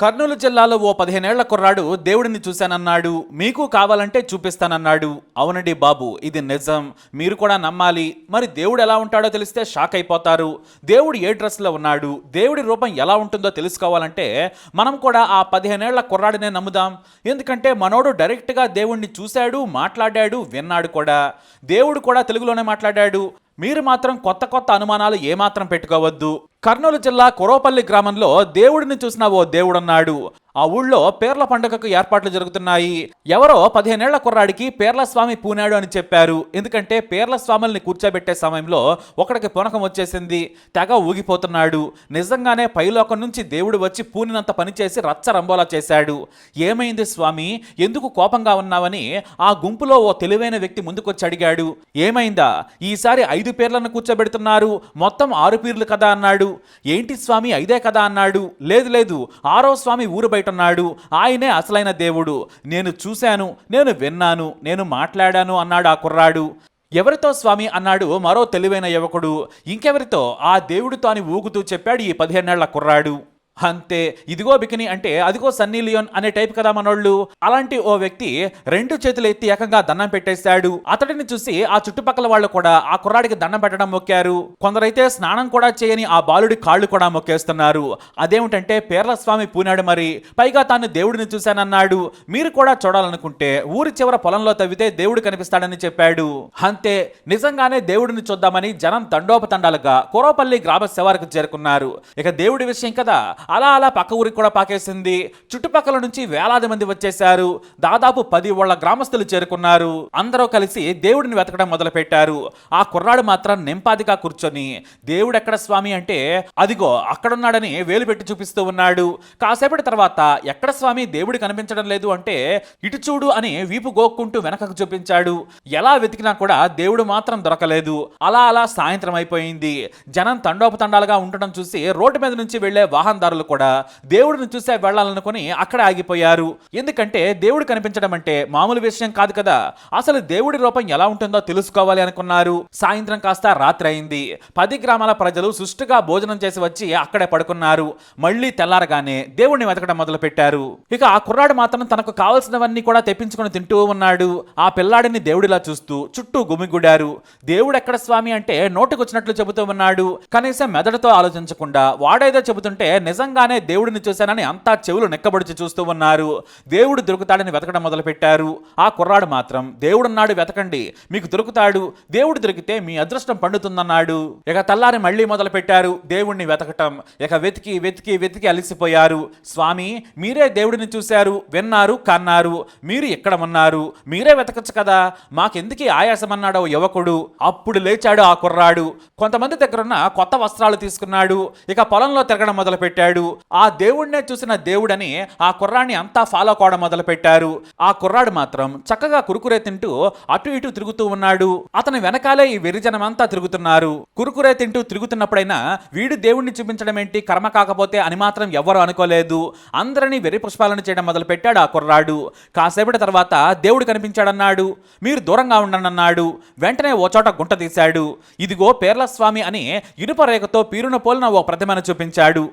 కర్నూలు జిల్లాలో ఓ పదిహేనేళ్ళ కుర్రాడు దేవుడిని చూశానన్నాడు మీకు కావాలంటే చూపిస్తానన్నాడు. అవునండి బాబు ఇది నిజం. మీరు కూడా నమ్మాలి. మరి దేవుడు ఎలా ఉంటాడో తెలిస్తే షాక్ అయిపోతారు. దేవుడు ఏ డ్రెస్లో ఉన్నాడు? దేవుడి రూపం ఎలా ఉంటుందో తెలుసుకోవాలంటే మనం కూడా ఆ పదిహేనేళ్ళ కుర్రాడినే నమ్ముదాం. ఎందుకంటే మనోడు డైరెక్ట్గా దేవుణ్ణి చూశాడు మాట్లాడాడు విన్నాడు కూడా. దేవుడు కూడా తెలుగులోనే మాట్లాడాడు. మీరు మాత్రం కొత్త కొత్త అనుమానాలు ఏమాత్రం పెట్టుకోవద్దు. కర్నూలు జిల్లా కురవపల్లి గ్రామంలో దేవుడిని చూసిన ఓ దేవుడున్నాడు. ఆ ఊళ్ళో పేర్ల పండుగకు ఏర్పాట్లు జరుగుతున్నాయి. ఎవరో పదిహేనేళ్ళ కుర్రాడికి పేర్ల స్వామి పూనాడు అని చెప్పారు. ఎందుకంటే పేర్ల స్వాముల్ని కూర్చోబెట్టే సమయంలో ఒకడికి పునకం వచ్చేసింది. తెగ ఊగిపోతున్నాడు. నిజంగానే పైలోకం నుంచి దేవుడు వచ్చి పూనినంత పనిచేసి రచ్చ రంబోలా చేశాడు. ఏమైంది స్వామి? ఎందుకు కోపంగా ఉన్నావని ఆ గుంపులో ఓ తెలివైన వ్యక్తి ముందుకొచ్చి అడిగాడు. ఏమైందా? ఈసారి ఐదు పేర్లను కూర్చోబెడుతున్నారు. మొత్తం ఆరు పీర్లు కదా అన్నాడు. ఏంటి స్వామి? ఐదే కదా అన్నాడు. లేదు లేదు. ఆరో స్వామి ఊరు బయట ఉన్నాడు ఆయనే అసలైన దేవుడు. నేను చూశాను నేను విన్నాను నేను మాట్లాడాను అన్నాడు ఆ కుర్రాడు. ఎవరితో స్వామి అన్నాడు? మరో తెలివైన యువకుడు. ఇంకెవరితో? ఆ దేవుడితో అని ఊగుతూ చెప్పాడు ఈ పదిహేనేళ్ళ కుర్రాడు. అంతే ఇదిగో బికిని అంటే అదిగో సన్నీ లియోన్ అనే టైప్ కదా మనోళ్ళు. అలాంటి ఓ వ్యక్తి రెండు చేతులు ఎత్తి ఏకంగా దండం పెట్టేశాడు. అతడిని చూసి ఆ చుట్టుపక్కల వాళ్ళు కూడా ఆ కుర్రాడికి దండం పెట్టడం మొక్కారు. కొందరైతే స్నానం కూడా చేయని ఆ బాలుడి కాళ్ళు కూడా మొక్కేస్తున్నారు. అదేమిటంటే పేర్ల స్వామి పూనాడు మరి. పైగా తాను దేవుడిని చూశానన్నాడు. మీరు కూడా చూడాలనుకుంటే ఊరి చివర పొలంలో తవ్వితే దేవుడు కనిపిస్తాడని చెప్పాడు. అంతే నిజంగానే దేవుడిని చూద్దామని జనం తండోపతండాలుగా కోరోపల్లి గ్రామ శివారికి చేరుకున్నారు. ఇక దేవుడి విషయం కదా. అలా అలా పక్క ఊరికి కూడా పాకేసింది. చుట్టుపక్కల నుంచి వేలాది మంది వచ్చేశారు. దాదాపు పది వాళ్ళ గ్రామస్తులు చేరుకున్నారు. అందరూ కలిసి దేవుడిని వెతకడం మొదలు పెట్టారు ఆ కుర్రాడు మాత్రం నింపాదిగా కూర్చొని దేవుడు ఎక్కడ స్వామి అంటే అదిగో అక్కడున్నాడని వేలు పెట్టి చూపిస్తూ ఉన్నాడు. కాసేపటి తర్వాత ఎక్కడ స్వామి దేవుడు కనిపించడం లేదు అంటే ఇటు చూడు అని వీపు గోక్కుంటూ వెనకకు చూపించాడు. ఎలా వెతికినా కూడా దేవుడు మాత్రం దొరకలేదు. అలా అలా సాయంత్రం అయిపోయింది. జనం తండోపతండాలుగా ఉండటం చూసి రోడ్డు మీద నుంచి వెళ్ళే వాహనదారులు కూడా దేవుడిని చూసే వెళ్ళాలనుకుని అక్కడ ఆగిపోయారు. ఎందుకంటే దేవుడు కనిపించడం అంటే మామూలు విషయం కాదు కదా. అసలు దేవుడి రూపం ఎలా ఉంటుందో తెలుసుకోవాలి అనుకున్నారు. సాయంత్రం కాస్త రాత్రి అయింది. పది గ్రామాల ప్రజలు సుష్టుగా భోజనం చేసి వచ్చి అక్కడే పడుకున్నారు. మళ్ళీ తెల్లారగానే దేవుడిని వెతకడం మొదలు పెట్టారు ఇక ఆ కుర్రాడు మాత్రం తనకు కావలసినవన్నీ కూడా తెప్పించుకుని తింటూ ఉన్నాడు. ఆ పిల్లాడిని దేవుడిలా చూస్తూ చుట్టూ గుమిగూడారు. దేవుడు ఎక్కడ స్వామి అంటే నోటుకొచ్చినట్లు చెబుతూ ఉన్నాడు. కనీసం మెదడుతో ఆలోచించకుండా వాడేదో చెబుతుంటే నిజంగానే దేవుడిని చూశానని అంతా చెవులు నెక్కబడిచి చూస్తూ ఉన్నారు. దేవుడు దొరుకుతాడని వెతకడం మొదలుపెట్టారు. ఆ కుర్రాడు మాత్రం దేవుడున్నాడు వెతకండి. మీకు దొరుకుతాడు. దేవుడు దొరికితే మీ అదృష్టం పండుతుందన్నాడు. ఇక తల్లారి మళ్ళీ మొదలు పెట్టారు దేవుణ్ణి వెతకటం. ఇక వెతికి వెతికి వెతికి అలిసిపోయారు. స్వామి మీరే దేవుడిని చూశారు. విన్నారు కన్నారు. మీరు ఇక్కడ ఉన్నారు. మీరే వెతకచ్చు కదా. మాకెందుకు ఆయాసమన్నాడు యువకుడు? అప్పుడు లేచాడు ఆ కుర్రాడు. కొంతమంది దగ్గరున్న కొత్త వస్త్రాలు తీసుకున్నాడు. ఇక పొలంలో తిరగడం మొదలు చేశాడు. ఆ దేవుడినే చూసిన దేవుడని ఆ కుర్రాన్ని అంతా ఫాలో కావడం మొదలు పెట్టారు ఆ కుర్రాడు మాత్రం చక్కగా కురుకురే తింటూ అటు ఇటు తిరుగుతూ ఉన్నాడు. అతని వెనకాలే ఈ వెరిజనం తిరుగుతున్నారు. కురుకురే తింటూ తిరుగుతున్నప్పుడైనా వీడు దేవుణ్ణి చూపించడం ఏంటి? కర్మ కాకపోతే అని మాత్రం ఎవ్వరూ అనుకోలేదు. అందరినీ వెర్రి పుష్పాలను చేయడం మొదలు పెట్టాడు ఆ కుర్రాడు. కాసేపటి తర్వాత దేవుడు కనిపించాడన్నాడు. మీరు దూరంగా ఉండనన్నాడు వెంటనే ఓ చోట గుంట తీశాడు. ఇదిగో పేర్ల స్వామి అని ఇనుప రేఖతో పీరున పోలిన ఓ ప్రతిమను చూపించాడు.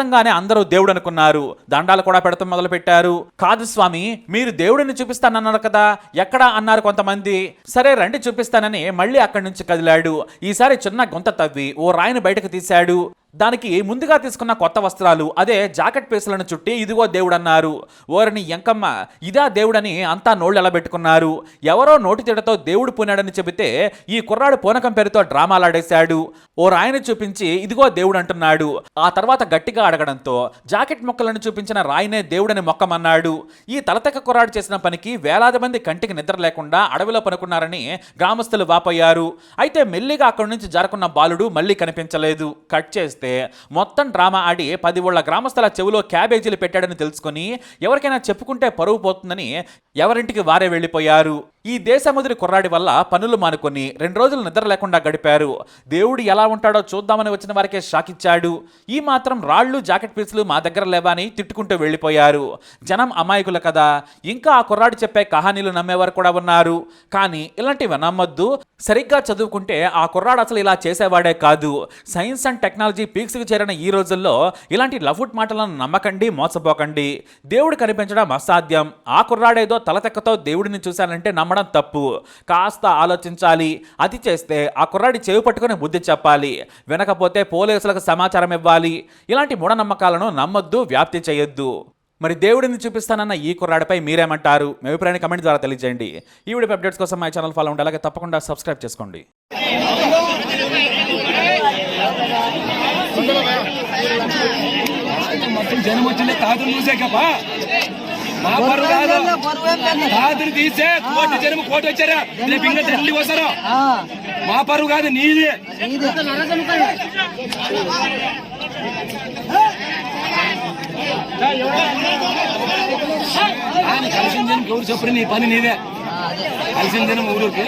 నిజంగానే అందరూ దేవుడు అనుకున్నారు దండాలు కూడా పెడతాం మొదలు పెట్టారు కాదు స్వామి మీరు దేవుడిని చూపిస్తానన్నారు కదా. ఎక్కడా అన్నారు కొంతమంది. సరే రండి చూపిస్తానని మళ్ళీ అక్కడి నుంచి కదిలాడు. ఈసారి చిన్న గుంత తవ్వి ఓ రాయిని బయటకు తీశాడు. దానికి ముందుగా తీసుకున్న కొత్త వస్త్రాలు అదే జాకెట్ పీసులను చుట్టి ఇదిగో దేవుడు అన్నారు ఓరని ఎంకమ్మ ఇదా దేవుడని అంతా నోళ్ళు ఎలా పెట్టుకున్నారు? ఎవరో నోటి తిడతో దేవుడు పూనాడని చెబితే ఈ కుర్రాడు పూనకం పేరుతో డ్రామాలాడేశాడు. ఓ రాయిని చూపించి ఇదిగో దేవుడు అంటున్నాడు ఆ తర్వాత గట్టిగా అడగడంతో జాకెట్ మొక్కలను చూపించిన రాయినే దేవుడని మొక్కమన్నాడు. ఈ తలతెక్క కుర్రాడు చేసిన పనికి వేలాది మంది కంటికి నిద్ర లేకుండా అడవిలో పనుకున్నారని గ్రామస్తులు వాపోయారు. అయితే మెల్లిగా అక్కడి నుంచి జారుకున్న బాలుడు మళ్ళీ కనిపించలేదు. కట్ చేస్తే చేస్తే మొత్తం డ్రామా ఆడి పది ఊళ్ళ గ్రామస్తుల చెవిలో క్యాబేజీలు పెట్టాడని తెలుసుకొని ఎవరికైనా చెప్పుకుంటే పరువు పోతుందని ఎవరింటికి వారే వెళ్ళిపోయారు? ఈ దేశముదిరి కుర్రాడి వల్ల పనులు మానుకొని రెండు రోజులు నిద్ర లేకుండా గడిపారు. దేవుడు ఎలా ఉంటాడో చూద్దామని వచ్చిన వారికే షాకిచ్చాడు. ఈ మాత్రం రాళ్ళు జాకెట్ పీసులు మా దగ్గర లేవా అని తిట్టుకుంటూ వెళ్ళిపోయారు. జనం అమాయకులు కదా. ఇంకా ఆ కుర్రాడు చెప్పే కహానీలు నమ్మేవారు కూడా ఉన్నారు. కానీ ఇలాంటివి నమ్మొద్దు. సరిగ్గా చదువుకుంటే ఆ కుర్రాడు అసలు ఇలా చేసేవాడే కాదు. సైన్స్ అండ్ టెక్నాలజీ పీక్స్కి చేరిన ఈ రోజుల్లో ఇలాంటి లఫుట్ మాటలను నమ్మకండి మోసపోకండి. దేవుడు కనిపించడం అసాధ్యం. ఆ కుర్రాడేదో తలతెక్కతో దేవుడిని చూశానంటే నమ్మడం తప్పు. కాస్త ఆలోచించాలి. అది చేస్తే ఆ కుర్రాడి చెవి పట్టుకుని బుద్ధి చెప్పాలి. వినకపోతే పోలీసులకు సమాచారం ఇవ్వాలి. ఇలాంటి మూఢనమ్మకాలను నమ్మొద్దు వ్యాప్తి చేయొద్దు. మరి దేవుడిని చూపిస్తానన్న ఈ కుర్రాడిపై మీరేమంటారు? మీ అభిప్రాయాన్ని కమెంట్ ద్వారా తెలియజేయండి. ఈ వీడియో అప్డేట్స్ కోసం మా ఛానల్ ఫాలో ఉండాలి అలాగే తప్పకుండా సబ్స్క్రైబ్ చేసుకోండి. మొత్తం జనం వచ్చిందే తాతను మా పరువు కాదు. తాతను తీసే కోటి జనం కోటి వచ్చారా? రేపు ఇంకా తల్లి వస్తారు మా పరువు కాదు నీది. కలిసిన జనం ఎవరు? చెప్పరు నీ పని నీదే. కలిసిన జనం ఊరికి?